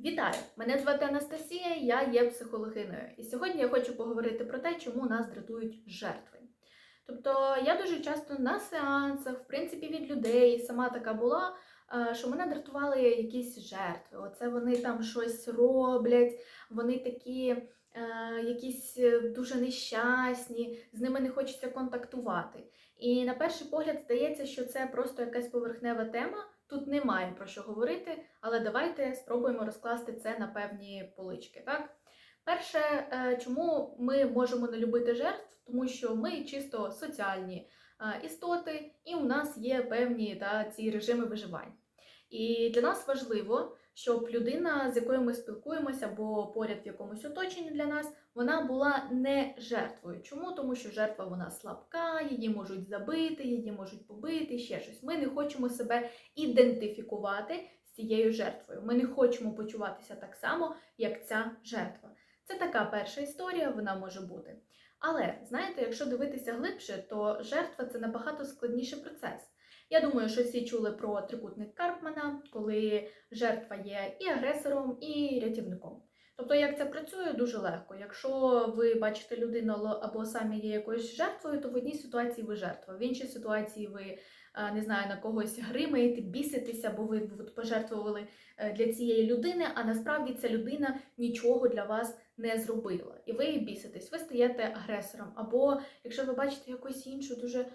Вітаю! Мене звати Анастасія, я є психологиною. І сьогодні я хочу поговорити про те, чому нас дратують жертви. Тобто я дуже часто на сеансах, в принципі, від людей сама така була, що мене дратували якісь жертви. Оце вони там щось роблять, вони такі е, якісь е, дуже нещасні, з ними не хочеться контактувати. І на перший погляд здається, що це просто якась поверхнева тема. Тут немає про що говорити, але давайте спробуємо розкласти це на певні полички. Так? Перше, е, чому ми можемо не любити жертв, тому що ми чисто соціальні е, істоти, і у нас є певні та, ці режими виживання. І для нас важливо, щоб людина, з якою ми спілкуємося, або поряд в якомусь оточенні для нас, вона була не жертвою. Чому? Тому що жертва вона слабка, її можуть забити, її можуть побити, ще щось. Ми не хочемо себе ідентифікувати з цією жертвою. Ми не хочемо почуватися так само, як ця жертва. Це така перша історія, вона може бути. Але знаєте, якщо дивитися глибше, то жертва це набагато складніший процес. Я думаю, що всі чули про трикутник Карпмана, коли жертва є і агресором, і рятівником. Тобто, як це працює, дуже легко. Якщо ви бачите людину або самі є якоюсь жертвою, то в одній ситуації ви жертва, в іншій ситуації ви е, не знаю, на когось гримаєте, біситеся, бо ви пожертвували е, для цієї людини, а насправді ця людина нічого для вас не зробила. І ви біситесь, ви стаєте агресором. Або якщо ви бачите якусь іншу дуже е,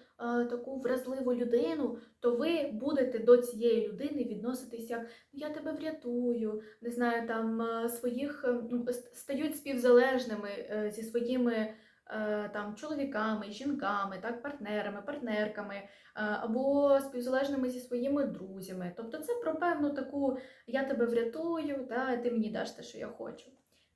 таку вразливу людину, то ви будете до цієї людини відноситися як «Ну, я тебе врятую, не знаю, там е, своїх е, ну, стають співзалежними е, зі своїми е, там чоловіками, жінками, так, партнерами, партнерками, е, або співзалежними зі своїми друзями. Тобто це про певну таку я тебе врятую, та ти мені даш те, що я хочу.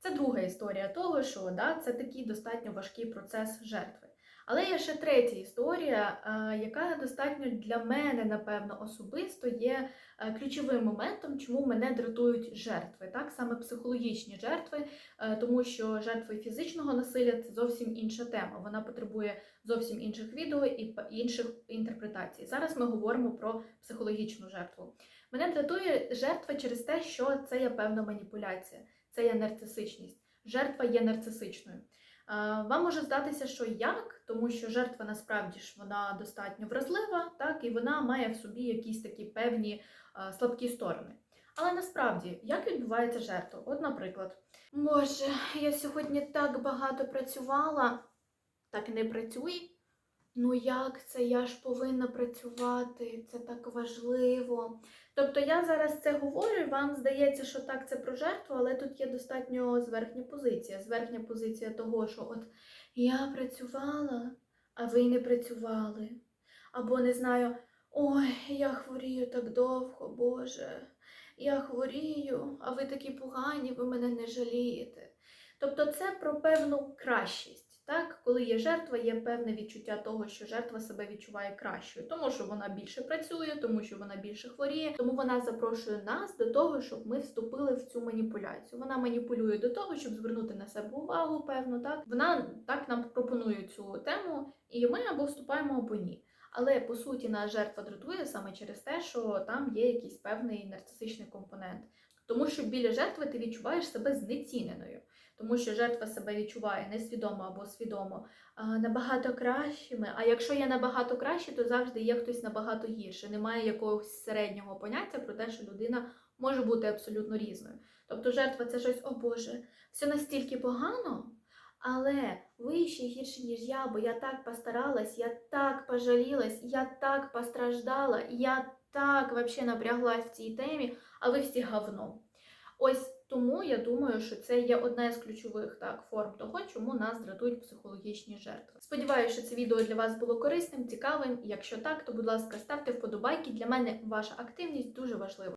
Це друга історія того, що да, це такий достатньо важкий процес жертви. Але є ще третя історія, е, яка достатньо для мене, напевно, особисто є е, ключовим моментом, чому мене дратують жертви, так саме психологічні жертви, е, тому що жертви фізичного насилля це зовсім інша тема. Вона потребує зовсім інших відео і інших інтерпретацій. Зараз ми говоримо про психологічну жертву. Мене дратує жертва через те, що це є певна маніпуляція, це є нарцисичність. Жертва є нарцисичною. А, Вам може здатися, що як, тому що жертва насправді ж вона достатньо вразлива, так, і вона має в собі якісь такі певні слабкі сторони. Але насправді, як відбувається жертва? От, наприклад, Боже, я сьогодні так багато працювала, так не працюй. Ну як це? Я ж повинна працювати, це так важливо. Тобто я зараз це говорю, вам здається, що так це про жертву, але тут є достатньо зверхня позиція. Зверхня позиція того, що от я працювала, а ви не працювали. Або не знаю, ой, я хворію так довго, Боже, я хворію, а ви такі погані, ви мене не жалієте. Тобто це про певну кращість. Так, коли є жертва, є певне відчуття того, що жертва себе відчуває кращою, тому що вона більше працює, тому що вона більше хворіє, тому вона запрошує нас до того, щоб ми вступили в цю маніпуляцію. Вона маніпулює до того, щоб звернути на себе увагу, певно, так вона так нам пропонує цю тему, і ми або вступаємо, або ні. Але по суті нас жертва дратує саме через те, що там є якийсь певний нарцисичний компонент. Тому що біля жертви ти відчуваєш себе знеціненою, тому що жертва себе відчуває несвідомо або свідомо набагато кращими. А якщо я набагато краще, то завжди є хтось набагато гірше. Немає якогось середнього поняття про те, що людина може бути абсолютно різною. Тобто жертва це щось, о Боже, все настільки погано. Але ви ще гірше, ніж я, бо я так постаралась, я так пожалілась, я так постраждала, я так вообще напряглась в цій темі, а ви всі говно. Ось тому я думаю, що це є одна з ключових так форм того, чому нас дратують психологічні жертви. Сподіваюся, що це відео для вас було корисним, цікавим. Якщо так, то будь ласка, ставте вподобайки. Для мене ваша активність дуже важлива.